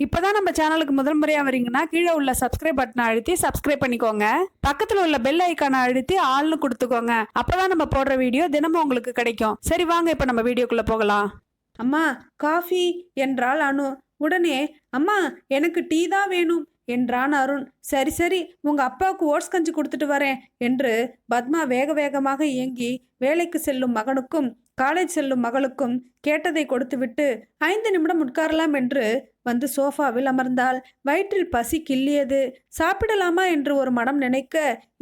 இப்போதான் நம்ம சேனலுக்கு முதல் முறையாக வரீங்கன்னா கீழே உள்ள சப்ஸ்கிரைப் பட்டனை அழுத்தி சப்ஸ்கிரைப் பண்ணிக்கோங்க. பக்கத்தில் உள்ள பெல் ஐக்கானை அழுத்தி ஆள்னு கொடுத்துக்கோங்க. அப்போதான் நம்ம போடுற வீடியோ தினமும் உங்களுக்கு கிடைக்கும். சரி வாங்க இப்போ நம்ம வீடியோக்குள்ளே போகலாம். அம்மா காஃபி என்றால் அனு. உடனே அம்மா எனக்கு டீ தான் வேணும் என்றான் அருண். சரி சரி உங்க அப்பாவுக்கு ஓட்ஸ் கஞ்சி கொடுத்துட்டு வரேன் என்று பத்மா வேக வேகமாக இயங்கி வேலைக்கு செல்லும் மகனுக்கும் காலேஜ் செல்லும் மகளுக்கும் கேட்டதை கொடுத்துவிட்டு ஐந்து நிமிடம் உட்காரலாம் என்று வந்து சோஃபாவில் அமர்ந்தாள். வயிற்றில் பசி கிள்ளியது. சாப்பிடலாமா என்று ஒரு மனம் நினைக்க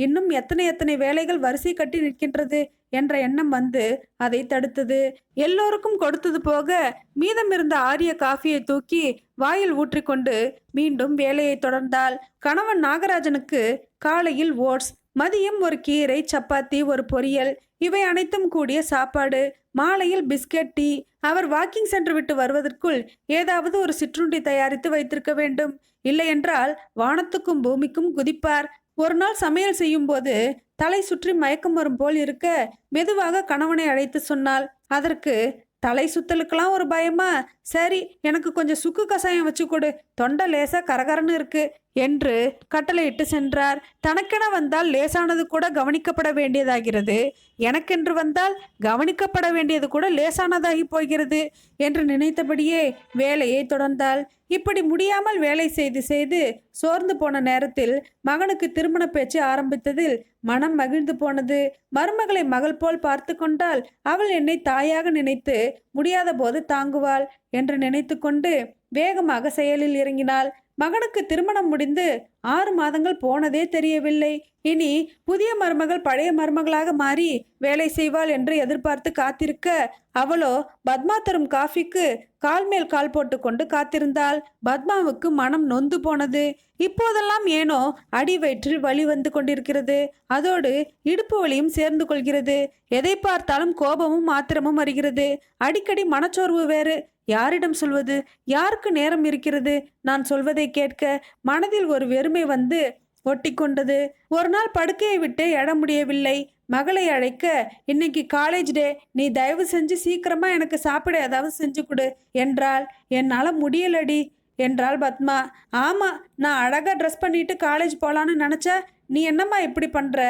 இன்னும் எத்தனை எத்தனை வேலைகள் வரிசை கட்டி நிற்கின்றது? என்ற எண்ணம் வந்து அதை தடுத்தது. எல்லோருக்கும் கொடுத்தது போக மீதமிருந்த ஆரிய காஃபியை தூக்கி வாயில் ஊற்றிக்கொண்டு மீண்டும் வேலையை தொடர்ந்தாள். கணவன் நாகராஜனுக்கு காலையில் ஓட்ஸ் மதியம் ஒரு கீரை சப்பாத்தி ஒரு பொரியல் இவை அனைத்தும் கூடிய சாப்பாடு. மாலையில் பிஸ்கட் டீ அவர் வாக்கிங் சென்று விட்டு வருவதற்குள் ஏதாவது ஒரு சிற்றுண்டி தயாரித்து வைத்திருக்க வேண்டும். இல்லையென்றால் வானத்துக்கும் பூமிக்கும் குதிப்பார். ஒரு நாள் சமையல் செய்யும்போது தலை சுற்றி மயக்கம் வரும் போல் இருக்க மெதுவாக கணவனை அழைத்து சொன்னாள். அதற்கு தலை சுத்தலுக்கெல்லாம் ஒரு பயமா? சரி எனக்கு கொஞ்சம் சுக்கு கஷாயம் வச்சு கொடு. தொண்டை லேசா கரகரன்னு இருக்கு. என்று கட்டளையிட்டு சென்றார். தனக்கென வந்தால் லேசானது கூட கவனிக்கப்பட வேண்டியதாகிறது. எனக்கென்று வந்தால் கவனிக்கப்பட வேண்டியது கூட லேசானதாகி போகிறது என்று நினைத்தபடியே வேலையை தொடர்ந்தாள். இப்படி முடியாமல் வேலை செய்து செய்து சோர்ந்து போன நேரத்தில் மகனுக்கு திருமண பேச்சு ஆரம்பித்ததில் மனம் மகிழ்ந்து போனது. மருமகளை மகள் போல் பார்த்து கொண்டால் அவள் என்னை தாயாக நினைத்து முடியாத போது தாங்குவாள் என்று நினைத்து கொண்டு வேகமாக செயலில் இறங்கினாள். மகனுக்கு திருமணம் முடிந்து ஆறு மாதங்கள் போனதே தெரியவில்லை. இனி புதிய மருமகள் பழைய மருமகளாக மாறி வேலை செய்வாள் என்று எதிர்பார்த்து காத்திருக்க அவளோ பத்மா தரும் காஃபிக்கு கால் மேல் கால் போட்டுக்கொண்டு காத்திருந்தாள். பத்மாவுக்கு மனம் நொந்து போனது. இப்போதெல்லாம் ஏனோ அடி வயிற்றில் வலி வந்து கொண்டிருக்கிறது. அதோடு இடுப்பு வலியும் சேர்ந்து கொள்கிறது. எதை பார்த்தாலும் கோபமும் ஆத்திரமும் வருகிறது அடிக்கடி மனச்சோர்வு வேறு. யாரிடம் சொல்வது? யாருக்கு நேரம் இருக்கிறது? நான் சொல்வதை கேட்க மனதில் ஒரு வெறுமை வந்து ஒட்டி கொண்டது ஒரு நாள் படுக்கையை விட்டு எட முடியவில்லை. மகளை அழைக்க இன்னைக்கு காலேஜ் டே நீ தயவு செஞ்சு சீக்கிரமா எனக்கு சாப்பிட. ஏதாவது செஞ்சு கொடு. என்றால் என்னால் முடியலடி. என்றாள் பத்மா. ஆமாம் நான் அழகாக ட்ரெஸ் பண்ணிட்டு காலேஜ் போகலான்னு நினச்சா நீ என்னம்மா இப்படி பண்ணுற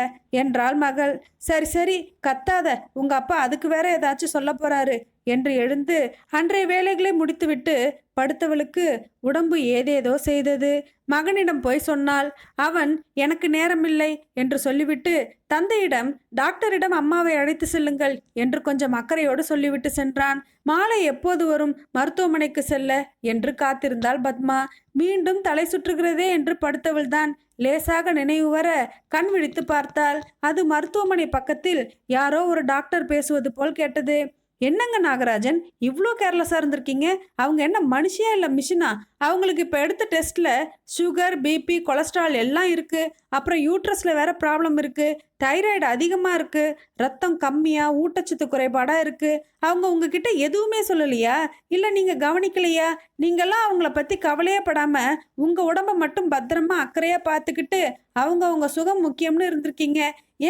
என்றாள் மகள். சரி சரி கத்தாத. உங்க அப்பா அதுக்கு வேற ஏதாச்சும் சொல்ல போறாரு என்று எழுந்து அன்றைய வேலைகளை முடித்துவிட்டு படுத்தவளுக்கு உடம்பு ஏதேதோ செய்தது. மகனிடம் போய் சொன்னாள் அவன் எனக்கு நேரமில்லை என்று சொல்லிவிட்டு தந்தையிடம் டாக்டரிடம் அம்மாவை அழைத்து செல்லுங்கள் என்று கொஞ்சம் அக்கறையோடு சொல்லிவிட்டு சென்றான். மாலை எப்போது வரும்? மருத்துவமனைக்கு செல்ல என்று காத்திருந்தாள் பத்மா. மீண்டும் தலை சுற்றுகிறதே என்று படுத்தவள்தான். லேசாக நினைவு வர கண் விழித்து பார்த்தாள். அது மருத்துவமனை பக்கத்தில் யாரோ ஒரு டாக்டர் பேசுவது போல் கேட்டது. என்னங்க நாகராஜன்? இவ்வளோ கேர்லெஸ்ஸாக இருந்திருக்கீங்க. அவங்க என்ன மனுஷியா இல்லை மிஷினா? அவங்களுக்கு இப்போ எடுத்த டெஸ்ட்டில் சுகர் பிபி கொலஸ்ட்ரால் எல்லாம் இருக்குது அப்புறம் யூட்ரஸில் வேற ப்ராப்ளம் இருக்குது தைராய்டு அதிகமாக இருக்குது ரத்தம் கம்மியாக ஊட்டச்சத்து குறைபாடாக இருக்குது அவங்க உங்ககிட்ட எதுவுமே சொல்லலையா? இல்லை நீங்கள் கவனிக்கலையா? நீங்கள்லாம் அவங்கள பற்றி கவலையே படாமல் உங்கள் உடம்ப மட்டும் பத்திரமா அக்கறையாக பார்த்துக்கிட்டு அவங்க அவங்க சுகம் முக்கியம்னு இருந்திருக்கீங்க.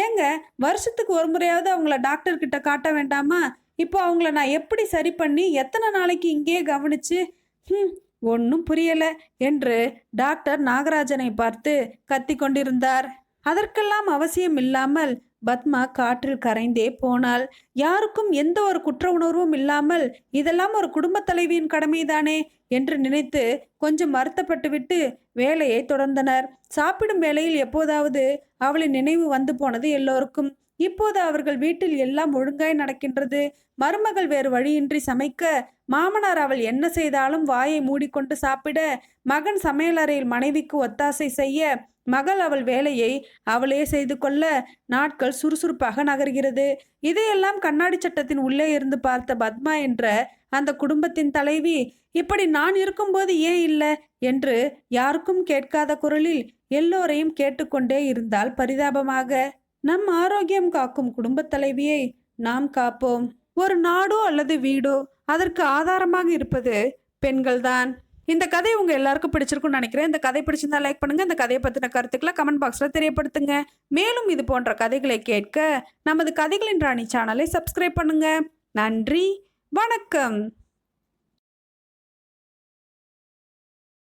ஏங்க வருஷத்துக்கு ஒரு முறையாவது அவங்கள டாக்டர்கிட்ட காட்ட வேண்டாமா? இப்போ அவங்கள நான் எப்படி சரி பண்ணி எத்தனை நாளைக்கு இங்கேயே கவனிச்சு ம் ஒன்றும் புரியலை என்று டாக்டர் நாகராஜனை பார்த்து கத்தி கொண்டிருந்தார். அதற்கெல்லாம் அவசியம் இல்லாமல் பத்மா காற்றில் கரைந்தே போனாள். யாருக்கும் எந்த ஒரு குற்ற உணர்வும் இல்லாமல் இதெல்லாம் ஒரு குடும்பத் தலைவியின் கடமைதானே? என்று நினைத்து கொஞ்சம் வருத்தப்பட்டுவிட்டு வேலையை தொடர்ந்தனர். சாப்பிடும் வேளையில் எப்போதாவது அவளின் நினைவு வந்து போனது எல்லோருக்கும். இப்போது அவர்கள் வீட்டில் எல்லாம் ஒழுங்காய் நடக்கின்றது. மருமகள் வேறு வழியின்றி சமைக்க மாமனார் அவள் என்ன செய்தாலும் வாயை மூடிக்கொண்டு சாப்பிட மகன் சமையலறையில் மனைவிக்கு ஒத்தாசை செய்ய மகள் அவள் வேலையை அவளே செய்து கொள்ள நாட்கள் சுறுசுறுப்பாக நகர்கிறது. இதையெல்லாம் கண்ணாடி சட்டத்தின் உள்ளே இருந்து பார்த்த பத்மா என்ற அந்த குடும்பத்தின் தலைவி இப்படி நான் இருக்கும்போது ஏன் இல்லை? என்று யாருக்கும் கேட்காத குரலில் எல்லோரையும் கேட்டுக்கொண்டே இருந்தால் பரிதாபமாக. நம் ஆரோக்கியம் காக்கும் குடும்பத் தலைவியை நாம் காப்போம். ஒரு நாடோ அல்லது வீடோ அதற்கு ஆதாரமாக இருப்பது பெண்கள்தான். இந்த கதை உங்க எல்லாருக்கும் பிடிச்சிருக்கும்னு நினைக்கிறேன். இந்த கதை பிடிச்சிருந்தா லைக் பண்ணுங்க. இந்த கதையை பத்தின கருத்துக்களை கமெண்ட் பாக்ஸ்ல தெரியப்படுத்துங்க. மேலும் இது போன்ற கதைகளை கேட்க நமது கதைகளின் ராணி சேனலை சப்ஸ்கிரைப் பண்ணுங்க. நன்றி. வணக்கம்.